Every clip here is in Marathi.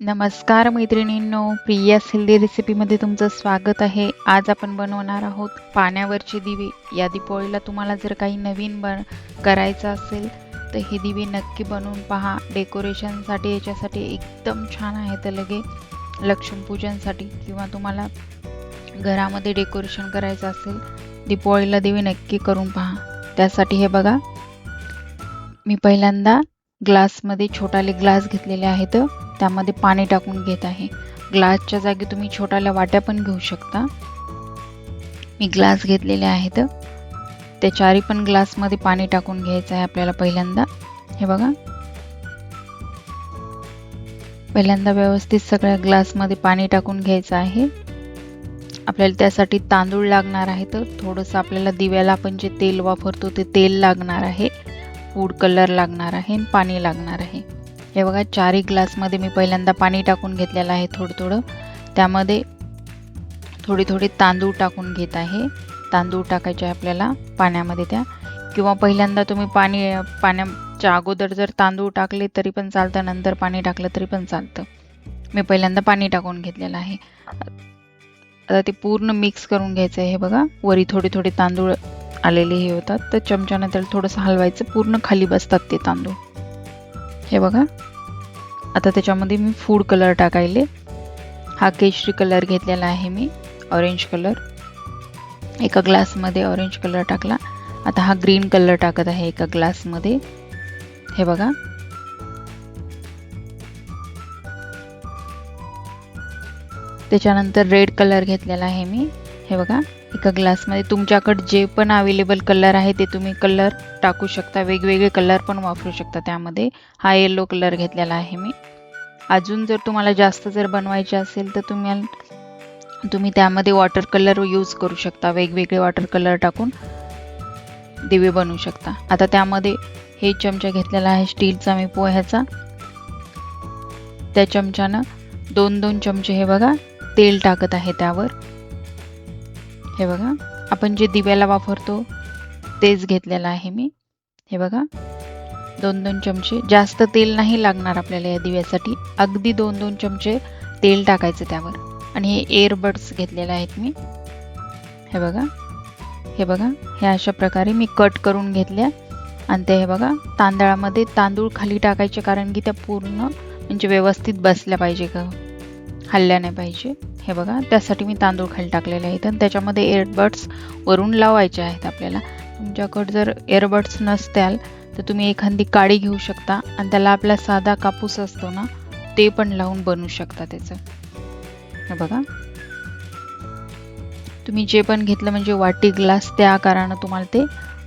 नमस्कार मैत्रिणींनो प्रियास हेल्दी रेसिपीमध्ये तुमचं स्वागत आहे. आज आपण बनवणार आहोत पाण्यावरचे दिवे. या दीपावळीला तुम्हाला जर काही नवीन बन करायचं असेल तर हे दिवे नक्की बनवून पहा. डेकोरेशनसाठी याच्यासाठी एकदम छान आहे तर लगे. लक्ष्मीपूजनसाठी किंवा तुम्हाला घरामध्ये डेकोरेशन करायचं असेल दीपावळीला दिवे नक्की करून पहा. त्यासाठी हे बघा. मी पहिल्यांदा ग्लासमध्ये छोटाले ग्लास घेतलेले आहेत. त्यामध्ये पाणी टाकून घेत आहे. ग्लासच्या जागी तुम्ही छोट्याल्या वाट्या पण घेऊ शकता. मी ग्लास घेतलेले आहेत. त्या चारी पण ग्लासमध्ये पाणी टाकून घ्यायचं आहे आपल्याला पहिल्यांदा. हे बघा. पहिल्यांदा व्यवस्थित सगळ्या ग्लासमध्ये पाणी टाकून घ्यायचं आहे. आपल्याला त्यासाठी तांदूळ लागणार आहे तर थोडंसं आपल्याला दिव्याला आपण जे तेल वापरतो ते तेल लागणार आहे. फूड कलर लागणार आहे आणि पाणी लागणार आहे. हे बघा चारही ग्लासमध्ये मी पहिल्यांदा पाणी टाकून घेतलेलं आहे थोडं थोडं त्यामध्ये थोडी थोडी तांदूळ टाकून घेत आहे. तांदूळ टाकायचे आपल्याला पाण्यामध्ये त्या. किंवा पहिल्यांदा तुम्ही पाणी पाण्याच्या अगोदर जर तांदूळ टाकले तरी पण चालतं नंतर पाणी टाकलं तरी पण चालतं. मी पहिल्यांदा पाणी टाकून घेतलेलं आहे. आता ते पूर्ण मिक्स करून घ्यायचं आहे हे बघा. वरी थोडे थोडे तांदूळ आलेले हे होतात. तर चमच्यानं त्याला थोडंसं हलवायचं. पूर्ण खाली बसतात ते तांदूळ. हे बघा. आता त्याच्यामध्ये मी फूड कलर टाकायले. हा केशरी कलर घेतलेला आहे मी ऑरेंज कलर एका ग्लासमध्ये ऑरेंज कलर टाकला. आता हा ग्रीन कलर टाकत आहे एका ग्लासमध्ये हे बघा. त्याच्यानंतर रेड कलर घेतलेला आहे मी. हे बघा. एका ग्लासमध्ये तुमच्याकडे जे पण अवेलेबल कलर आहे ते तुम्ही कलर टाकू शकता. वेगवेगळे कलर पण वापरू शकता त्यामध्ये. हा येलो कलर घेतलेला आहे मी. अजून जर तुम्हाला जास्त जर बनवायचे असेल तर तुम्ही तुम्ही त्यामध्ये वॉटर कलर यूज करू शकता. वेगवेगळे वॉटर कलर टाकून दिवे बनवू शकता. आता त्यामध्ये हे चमचा घेतलेला आहे स्टीलचा मी पोह्याचा. त्या चमच्यानं दोन दोन चमचे हे बघा तेल टाकत आहे त्यावर. हे बघा. आपण जे दिव्याला वापरतो तेच घेतलेलं आहे मी. हे बघा. दोन दोन चमचे. जास्त तेल नाही लागणार आपल्याला या दिव्यासाठी. अगदी दोन दोन चमचे तेल टाकायचं त्यावर. आणि हे एअरबड्स घेतलेले आहेत मी. हे बघा. हे बघा. हे अशा प्रकारे मी कट करून घेतल्या. आणि ते हे बघा. तांदळामध्ये तांदूळ खाली टाकायचे कारण की त्या पूर्ण म्हणजे व्यवस्थित बसल्या पाहिजे का हल्ल्या नाही पाहिजे. हे बघा त्यासाठी मी तांदूळ खाली टाकलेले आहेत आणि त्याच्यामध्ये एअरबड्स वरून लावायचे आहेत आपल्याला. तुमच्याकडे जर एअरबड्स नसत्याल तर तुम्ही एखादी काडी घेऊ शकता आणि त्याला आपला साधा कापूस असतो ना ते पण लावून बनवू शकता त्याचं. हे बघा. तुम्ही जे पण घेतलं म्हणजे वाटी ग्लास त्या आकारानं तुम्हाला ते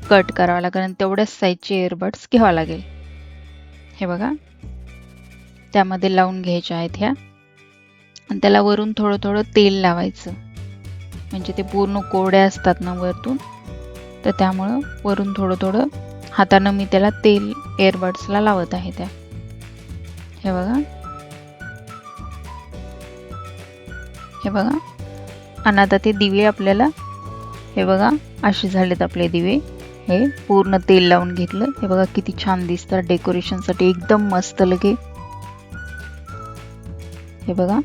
कट करावं लागेल आणि तेवढ्याच साईजचे एअरबड्स घ्यावं लागेल. हे बघा. त्यामध्ये लावून घ्यायच्या आहेत ह्या. आणि त्याला वरून थोडं थोडं तेल लावायचं. म्हणजे ते पूर्ण कोरड्या असतात ना वरतून तर त्यामुळं वरून थोडं थोडं हातानं मी त्याला तेल एअरबड्सला लावत आहे त्या. हे बघा. हे बघा. आणि आता ते दिवे आपल्याला हे बघा असे झालेत आपले दिवे. हे पूर्ण तेल लावून घेतलं. हे बघा किती छान दिसतात डेकोरेशनसाठी एकदम मस्त लगे. हे बघा.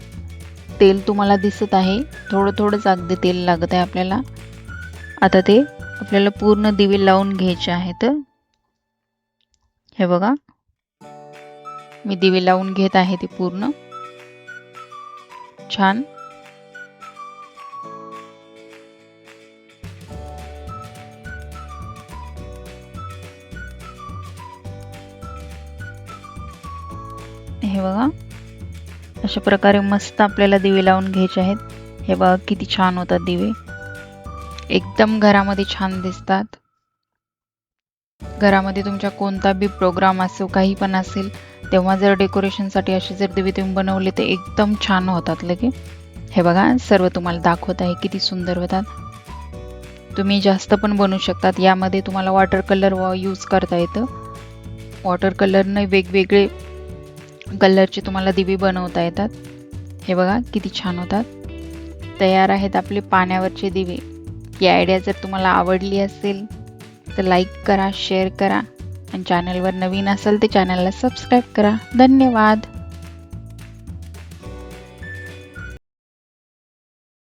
तेल तुम्हाला दिसत आहे. थोडं थोडंच अगदी तेल लागत आहे आपल्याला. आता ते आपल्याला पूर्ण दिवे लावून घ्यायचे आहेत. हे बघा. मी दिवे लावून घेत आहे ते पूर्ण. छान. हे बघा. अशा प्रकारे मस्त आपल्याला दिवे लावून घ्यायचे आहेत. हे बघा किती छान होतात दिवे. एकदम घरामध्ये छान दिसतात. घरामध्ये तुमच्या कोणता बी प्रोग्राम असो काही पण असेल तेव्हा जर डेकोरेशनसाठी असे जर दिवे तुम्ही बनवले तर एकदम छान होतात लगे हे बघा सर्व तुम्हाला दाखवत आहे किती सुंदर होतात. तुम्ही जास्त पण बनवू शकतात. यामध्ये तुम्हाला वॉटर कलर यूज करता येतं. वॉटर कलरने वेगवेगळे कलरचे तुम्हाला दिवे बनवता येतात. हे बघा किती छान होतात. तयार आहेत आपले पाण्यावरचे दिवे. ही आयडिया जर तुम्हाला आवडली असेल तर लाईक करा शेअर करा. आणि चॅनलवर नवीन असेल तर चॅनलला सबस्क्राईब करा. धन्यवाद!